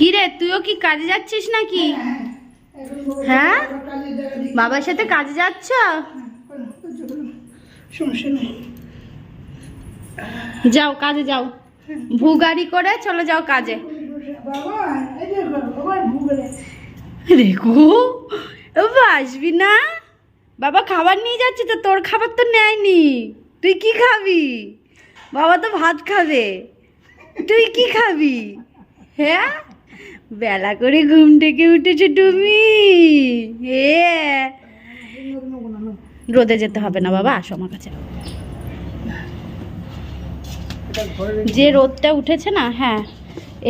কি রে তুইও কি কাজে যাচ্ছিস নাকি? হ্যাঁ? বাবার সাথে কাজে যাচ্ছ? যাও কাজে যাও। ভু গাড়ি করে চলে যাও কাজে। রেখু আসবি না? বাবা খাবার নিয়ে যাচ্ছে তো, তোর খাবার তো নেয়নি। তুই কি খাবি? বাবা তো ভাত খাবে। তুই কি খাবি? হ্যাঁ? বেলা করে ঘুম থেকে উঠেছো তুমি? রোদে যেতে হবে না বাবা, আসো আমার কাছে। যে রোদটা উঠেছে না হ্যাঁ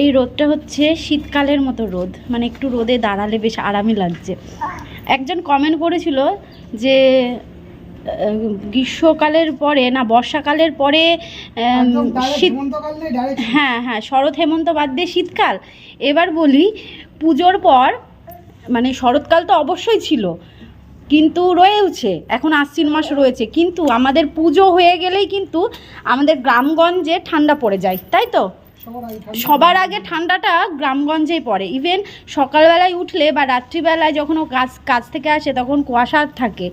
এই রোদটা হচ্ছে শীতকালের মতো রোদ। মানে একটু রোদে দাঁড়ালে বেশ আরামই লাগছে। একজন কমেন্ট করেছিল যে গ্রীষ্মকালের পরে না বর্ষাকালের পরে শীত হ্যাঁ হ্যাঁ শরৎ হেমন্ত বাদ দিয়ে শীতকাল। এবার বলি পুজোর পর মানে শরৎকাল তো অবশ্যই ছিল কিন্তু রয়েছে এখন আশ্বিন মাস রয়েছে কিন্তু আমাদের পুজো হয়ে গেলেই কিন্তু আমাদের গ্রামগঞ্জে ঠান্ডা পড়ে যায় তাই তো? সবার আগে ঠান্ডাটা গ্রামগঞ্জেই পড়ে। ইভেন সকালবেলায় উঠলে বা রাত্রিবেলায় যখন ও কাজ কাজ থেকে আসে তখন কুয়াশা থাকে।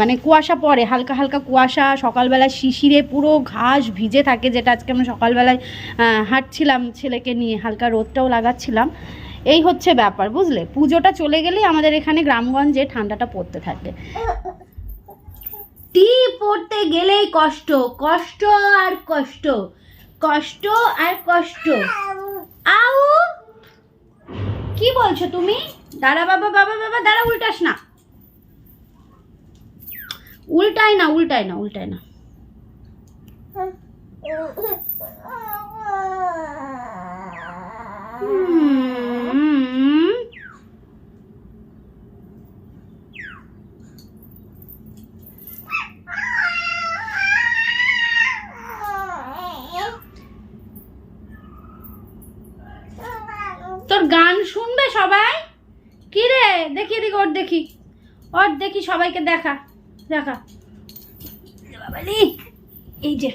মানে কুয়াশা পড়ে, হালকা হালকা কুয়াশা, সকালবেলায় শিশিরে পুরো ঘাস ভিজে থাকে, যেটা আজকে আমরা সকালবেলায় হাঁটছিলাম ছেলেকে নিয়ে, হালকা রোদটাও লাগাচ্ছিলাম। এই হচ্ছে ব্যাপার, বুঝলে? পুজোটা চলে গেলেই আমাদের এখানে গ্রামগঞ্জে ঠান্ডাটা পড়তে থাকে। টি পড়তে গেলেই কষ্ট কষ্ট আর কষ্ট। কষ্ট আর কষ্ট। আউ, কি বলছো তুমি? দাঁড়া বাবা বাবা বাবা, দাঁড়া, উল্টাস না। উল্টাই না উল্টাই না উল্টাই না হুম। তোর গান শুনবে সবাই কি রে দেখি এদিকে ওর দেখি ওর দেখি সবাইকে দেখা দেখা। বাবালি এই যে।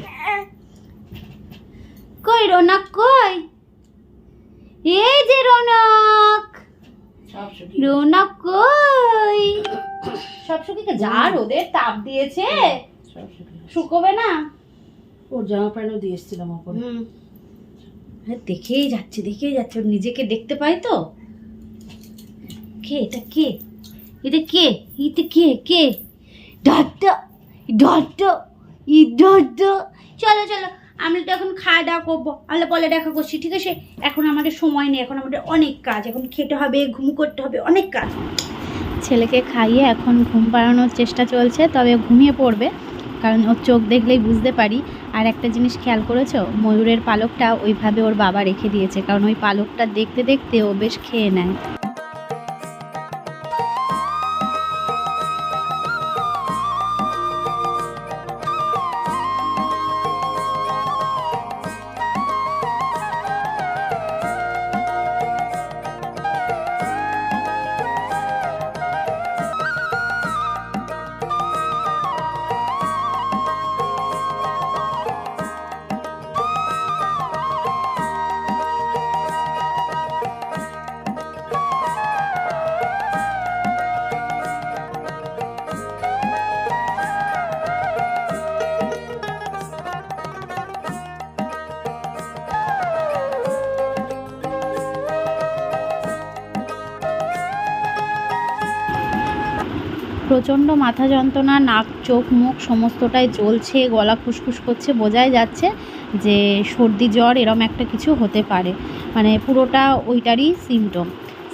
কই রৌনক কই? এই যে রৌনক। রৌনক কই? সব শুকিয়ে যা রোদের তাপ দিয়েছে শুকোবে না। ওর জামা প্যান্টও দিয়ে এসেছিলাম ওপরে। দেখেই যাচ্ছে দেখেই যাচ্ছে নিজেকে দেখতে পাই তো? কে এটা কে? এটা কে এটা কে কে ডট ডট ই ডট চলো চলো আমি তো এখন খাওয়া দাওয়া করব। আল্লাহ পরে দেখা করছি ঠিক আছে? এখন আমাদের সময় নেই এখন আমাদের অনেক কাজ। এখন খেতে হবে ঘুম করতে হবে অনেক কাজ। ছেলেকে খাইয়ে এখন ঘুম পাড়ানোর চেষ্টা চলছে তবে ঘুমিয়ে পড়বে কারণ ওর চোখ দেখলেই বুঝতে পারি। আর একটা জিনিস খেয়াল করেছ? ময়ূরের পালকটা ওইভাবে ওর বাবা রেখে দিয়েছে কারণ ওই পালকটা দেখতে দেখতে ও বেশ খেয়ে নেয়। প্রচণ্ড মাথা যন্ত্রণা, নাক, চোখ, মুখ সমস্তটাই জ্বলছে, গলা খুসখুস করছে, বোঝাই যাচ্ছে যে সর্দি, জ্বর এরম একটা কিছু হতে পারে। মানে পুরোটা ওইটারই সিমটম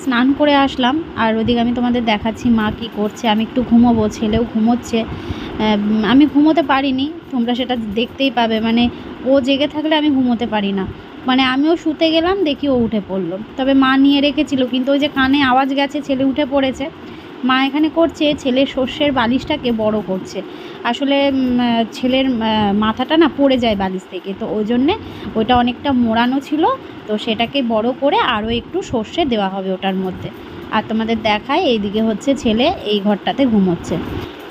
স্নান করে আসলাম, আর ওদিকে আমি তোমাদের দেখাচ্ছি মা কি করছে। আমি একটু ঘুমোবো, ছেলেও ঘুমোচ্ছে। আমি ঘুমোতে পারিনি, তোমরা সেটা দেখতেই পাবে। মানে ও জেগে থাকলে আমি ঘুমোতে পারি না। মানে আমিও শুতে গেলাম, দেখি ও উঠে পড়ল। তবে মা নিয়ে রেখেছিল, কিন্তু ওই যে কানে আওয়াজ গেছে, ছেলে উঠে পড়েছে। মা এখানে করছে ছেলের শস্যের বালিশটাকে বড় করছে। আসলে ছেলের মাথাটা না পড়ে যায় বালিশ থেকে, তো ওই জন্যে ওইটা অনেকটা মোড়ানো ছিল, তো সেটাকে বড় করে আরও একটু সর্ষে দেওয়া হবে ওটার মধ্যে। আর তোমাদের দেখায়, এইদিকে হচ্ছে ছেলে এই ঘরটাতে ঘুমোচ্ছে।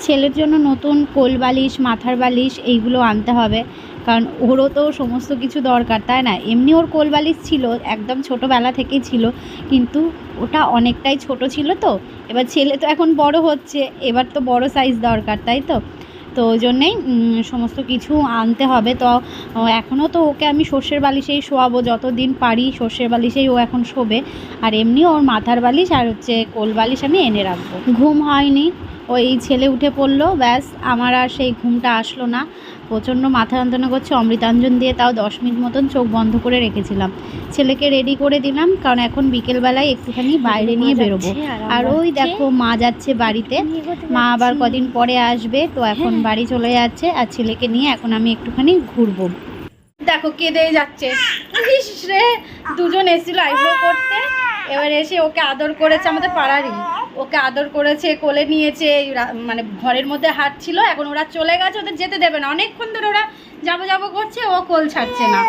ছেলের জন্য নতুন কোল বালিশ, মাথার বালিশ, এইগুলো আনতে হবে। কারণ ওরও তো সমস্ত কিছু দরকার, তাই না? এমনি ওর কোলবালিশ ছিল, একদম ছোটোবেলা থেকেই ছিল, কিন্তু ওটা অনেকটাই ছোট ছিল তো। এবার ছেলে তো এখন বড় হচ্ছে, এবার তো বড় সাইজ দরকার, তাই তো? তো ওই জন্যেই সমস্ত কিছু আনতে হবে। তো এখনও তো ওকে আমি সর্ষের বালিশেই শোয়াবো, যতদিন পারি সর্ষের বালিশেই ও এখন শোবে। আর এমনি ওর মাথার বালিশ আর হচ্ছে কোল বালিশ আমি এনে রাখব। ঘুম হয়নি ওই ছেলে উঠে পড়ল, ব্যাস, আমার আর সেই ঘুমটা আসলো না। প্রচণ্ড মাথা যন্ত্রণা করছে অমৃতাঞ্জন দিয়ে তাও দশ মিনিট মতন চোখ বন্ধ করে রেখেছিলাম। ছেলেকে রেডি করে দিলাম কারণ এখন বিকেলবেলায় একটুখানি বাইরে নিয়ে বেরোবো। আর ওই দেখো মা যাচ্ছে বাড়িতে। মা আবার কদিন পরে আসবে তো এখন বাড়ি চলে যাচ্ছে আর ছেলেকে নিয়ে এখন আমি একটুখানি ঘুরবো। দেখো কেঁদেই যাচ্ছে। রে দুজন এসেছিল আইব্রো করতে। এবার এসে ওকে আদর করেছে আমাদের পাড়ারই। ওকে আদর করেছে, কোলে নিয়েছে মানে ঘরের মধ্যে হাত ছিল, এখন ওরা চলে গেছে, ওদের যেতে দেবে না। অনেকক্ষণ ধরে ওরা যাব যাব করছে, ও কোল ছাড়ছে না।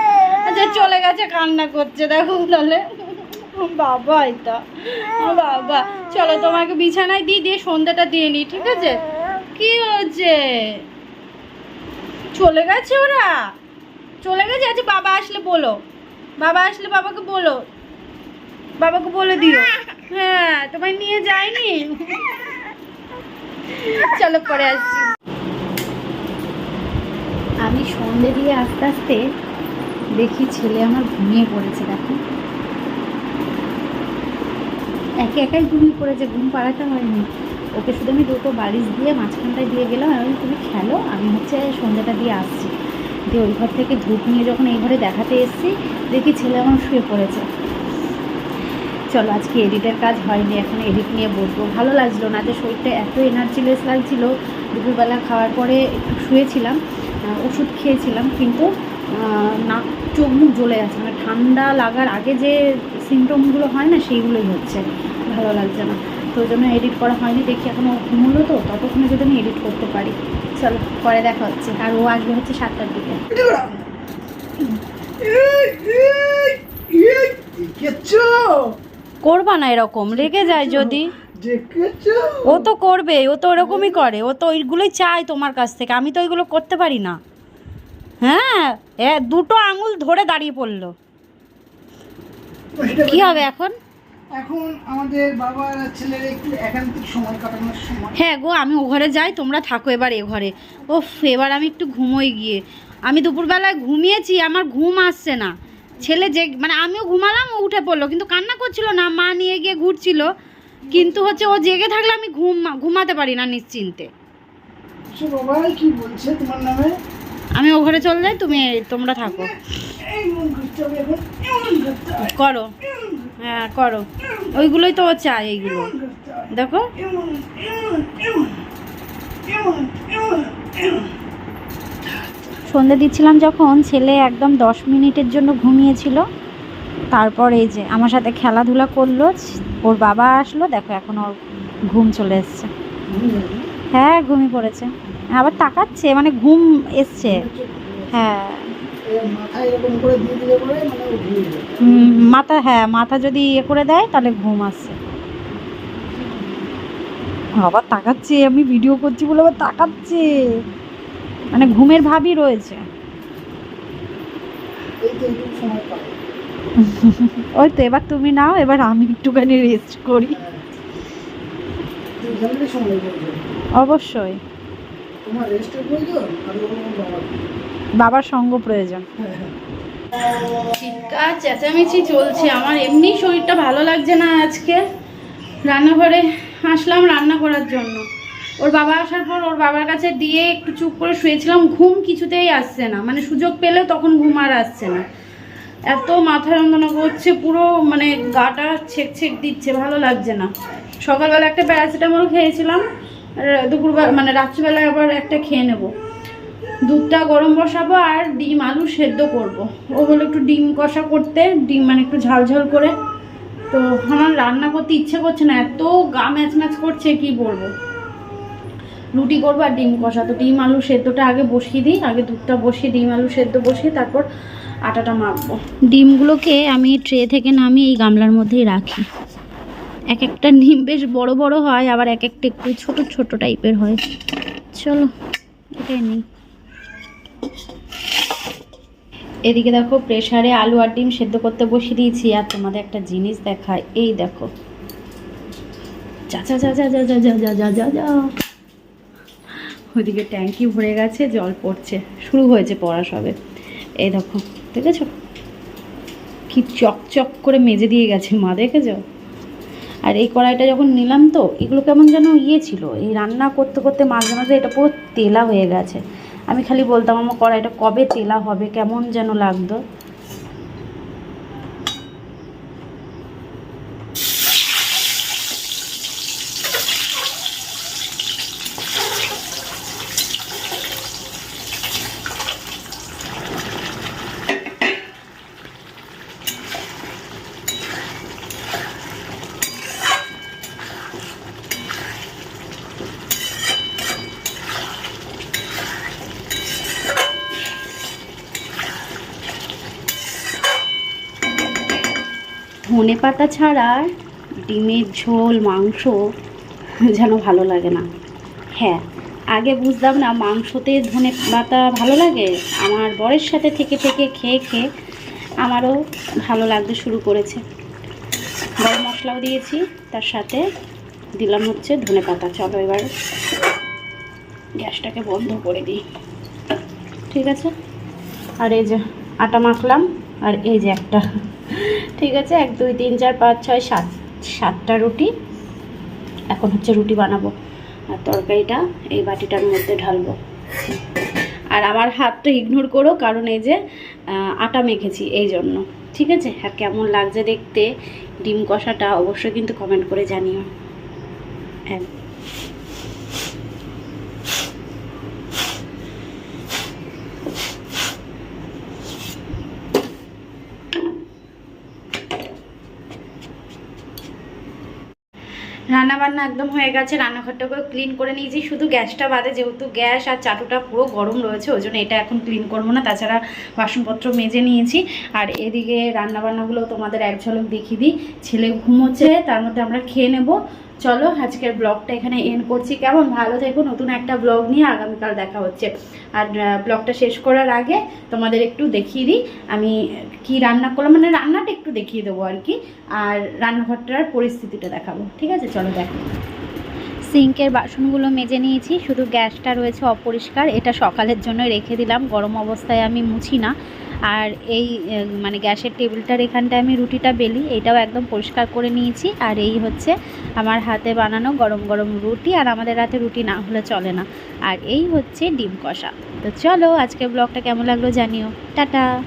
যে চলে গেছে, কান্না করছে, দেখো তাহলে বাবা এটা, বাবা। চলো, তোমাকে বিছানায় দিয়ে দিয়ে সন্ধ্যাটা দিয়ে নি, ঠিক আছে? কি হয়েছে? চলে গেছে ওরা? চলে গেছে? আচ্ছা বাবা আসলে বলো। বাবা আসলে বাবাকে বলো। বাবাকে বলে দিও। হ্যাঁ তোমায় নিয়ে যায়নি চলো পরে আসছি। আমি সন্ধে দিয়ে আস্তে আস্তে দেখি ছেলে আমার ঘুমিয়ে পড়েছে, দেখো। একে একাই ঘুমিয়ে পড়েছে, ঘুম পাড়াতে হয়নি। ওকে শুধু আমি দুটো বালিশ দিয়ে মাঝখানটায় দিয়ে গেলাম, আমি তুমি খেলো? আমি হচ্ছে সন্ধ্যাটা দিয়ে আসছি। দিয়ে ওই ঘর থেকে ধূপ নিয়ে যখন এই ঘরে দেখাতে এসেছি, দেখি ছেলে আমার শুয়ে পড়েছে। চলো আজকে এডিটের কাজ হয়নি এখন এডিট নিয়ে বসবো ভালো লাগছিল না যে শরীরটা এত এনার্জিলেস লাগছিল দুপুরবেলা খাওয়ার পরে একটু শুয়েছিলাম ওষুধ খেয়েছিলাম কিন্তু নাক চোখ মুখ জ্বলে যাচ্ছে মানে ঠান্ডা লাগার আগে যে সিমটমগুলো হয় না সেইগুলোই হচ্ছে ভালো লাগছে না তো ওই জন্য এডিট করা হয়নি দেখি এখনও ঘুমলো তো ততক্ষণে যদি আমি এডিট করতে পারি চলো পরে দেখা হচ্ছে আর ও আসবে হচ্ছে সাতটার দিকে দেখেছ করবা না এরকম রেগে যায় যদি। ও তো করবে ও তো ওরকমই করে ও তো ওইগুলোই চায় তোমার কাছ থেকে আমি তো ওইগুলো করতে পারি না। হ্যাঁ দুটো আঙুল ধরে দাঁড়িয়ে পড়ল। কি হবে এখন? এখন আমাদের বাবার ছেলের একটু একান্তিক সময় কাটানোর সময়। হ্যাঁ গো আমি ও ঘরে যাই তোমরা থাকো এবার এ ঘরে। ওফ এবার আমি একটু ঘুমোই গিয়ে। আমি দুপুরবেলায় ঘুমিয়েছি আমার ঘুম আসছে না। ছেলে যে মানে আমিও ঘুমালাম ও উঠে পড়ল। কিন্তু কান্না করছিল না মা নিয়ে গিয়ে ঘুরছিল। কিন্তু হচ্ছে ও জেগে থাকলে আমি ঘুম ঘুমাতে পারি না নিশ্চিন্তে। কি বলছে তোমার নামে? আমি ও ঘরে চলে যাই তুমি তোমরা থাকো। করো। হ্যাঁ করো। ওইগুলোই তো চায় এইগুলো। দেখো এমন এমন এমন এমন এমন এমন সন্ধে দিচ্ছিলাম যখন, ছেলে একদম দশ মিনিটের জন্য ঘুমিয়েছিল। তারপর এই যে আমার সাথে খেলাধুলা করল, ওর বাবা আসলো, দেখো এখন ওর ঘুম চলে এসছে। হ্যাঁ ঘুমিয়ে পড়েছে। আবার তাকাচ্ছে মানে ঘুম এসছে। হ্যাঁ। মাথা হ্যাঁ মাথা যদি ইয়ে করে দেয়, তাহলে ঘুম আসছে। আবার তাকাচ্ছে, আমি ভিডিও করছি বলে আবার তাকাচ্ছে। মানে ঘুমের ভাবই রয়েছে। এই তো একটু সময় পাবে ওই তো এবার তুমি নাও এবার আমি একটুখানি রেস্ট করি। অবশ্যই। বাবার। বাবার সঙ্গ প্রয়োজন। হ্যাঁ হ্যাঁ। চেঁচামেচি চলছে। আমার এমনি শরীরটা ভালো লাগছে না আজকে। রান্নাঘরে আসলাম রান্না করার জন্য। ওর বাবা আসার পর ওর বাবার কাছে দিয়ে একটু চুপ করে শুয়েছিলাম, ঘুম কিছুতেই আসছে না। মানে সুযোগ পেলে তখন ঘুম আর আসছে না। এত মাথা যন্ত্রণা করছে, পুরো মানে গাটা ছেক ছেক দিচ্ছে, ভালো লাগছে না। সকালবেলা একটা প্যারাসিটামল খেয়েছিলাম দুপুরবেলা মানে রাত্রিবেলায় আবার একটা খেয়ে নেব। দুধটা গরম বসাবো আর ডিম আলু সেদ্ধ করব। ও বলে একটু ডিম কষা করতে, ডিম মানে একটু ঝাল ঝাল করে। তো আমার রান্না করতে ইচ্ছে করছে না, এত গা ম্যাচ ম্যাচ করছে, কি বলব? রুটি করব আর ডিম কষা তো ডিম আলু সেদ্ধটা আগে বসিয়ে দিই আগে দুধটা বসিয়ে ডিম আলু সেদ্ধ বসিয়ে তারপর আটাটা মাখবো ডিমগুলোকে আমি ট্রে থেকে নামিয়ে এই গামলার মধ্যেই রাখি এক একটা ডিম বেশ বড় বড় হয় আবার এক একটা একটু ছোট ছোট টাইপের হয় চলো এটাই নেই এদিকে দেখো প্রেসারে আলু আর ডিম সেদ্ধ করতে বসিয়ে দিয়েছি আর তোমাদের একটা জিনিস দেখায় এই দেখো যা যা যা যা যা যা যা যা যা যা যা ওদিকে ট্যাঙ্কি ভরে গেছে, জল পড়ছে। শুরু হয়েছে পড়া সবে। এই দেখো, দেখেছ? কি চকচক করে মেজে দিয়ে গেছে মা, দেখেছ? আর এই কড়াইটা যখন নিলাম তো, এগুলো কেমন যেন ইয়ে ছিল। এই রান্না করতে করতে মাঝে মাঝে এটা পুরো তেলা হয়ে গেছে। আমি খালি বলতাম, আমার কড়াইটা কবে তেলা হবে? কেমন যেন লাগতো? ধনে পাতা ছাড়া ডিমের ঝোল, মাংস যেন ভালো লাগে না। হ্যাঁ আগে বুঝতাম না মাংসতে ধনে পাতা ভালো লাগে। আমার বরের সাথে থেকে থেকে খেয়ে খেয়ে আমারও ভালো লাগতে শুরু করেছে। গরম মশলাও দিয়েছি, তার সাথে দিলাম হচ্ছে ধনে পাতা চলো এবার গ্যাসটাকে বন্ধ করে দিই। ঠিক আছে? আর এই যে আটা মাখলাম, আর এই যে একটা ঠিক আছে, এক, দুই, তিন, চার, পাঁচ, ছয়, সাত, সাতটা রুটি। এখন হচ্ছে রুটি বানাবো আর তরকারিটা এই বাটিটার মধ্যে ঢালবো। আর আমার হাতটা ইগনোর করো, কারণ এই যে আটা মেখেছি এই জন্য। ঠিক আছে? আর কেমন লাগছে দেখতে, ডিম কষাটা অবশ্যই কিন্তু কমেন্ট করে জানিও। হ্যাঁ রান্না বান্না একদম হয়ে গেছে, রান্নাঘরটাকেও ক্লিন করে নিয়েছি। শুধু গ্যাসটা বাদে যেহেতু গ্যাস আর চাটুটা পুরো গরম রয়েছে, ওই জন্য এটা এখন ক্লিন করব না। তাছাড়া বাসনপত্র মেজে নিয়েছি। আর এদিকে রান্নাবান্নাগুলো তোমাদের এক ঝলক দেখিয়ে দিই। ছেলে ঘুমোচ্ছে, তার মধ্যে আমরা খেয়ে নেব। চলো আজকের ব্লগটা এখানে এন্ড করছি। কেমন? ভালো থেকো। নতুন একটা ব্লগ নিয়ে আগামীকাল দেখা হচ্ছে। আর ব্লগটা শেষ করার আগে তোমাদের একটু দেখিয়ে দিই। আমি কি রান্না করলাম? মানে রান্নাটা একটু দেখিয়ে দেবো আর কি। আর রান্নাঘরটার পরিস্থিতিটা দেখাবো। ঠিক আছে? চলো দেখো। সিঙ্কের বাসনগুলো মেজে নিয়েছি। শুধু গ্যাসটা রয়েছে অপরিষ্কার। এটা সকালের জন্য রেখে দিলাম। গরম অবস্থায় আমি মুছি না। আর এই মানে গ্যাসের টেবিলটার এখানটায় আমি রুটিটা বেলি, এটাও একদম পরিষ্কার করে নিয়েছি। আর এই হচ্ছে আমার হাতে বানানো গরম গরম রুটি, আর আমাদের হাতে রুটি না হলে চলে না। আর এই হচ্ছে ডিম কষা। তো চলো আজকে ব্লগটা কেমন লাগল জানিও। টাটা!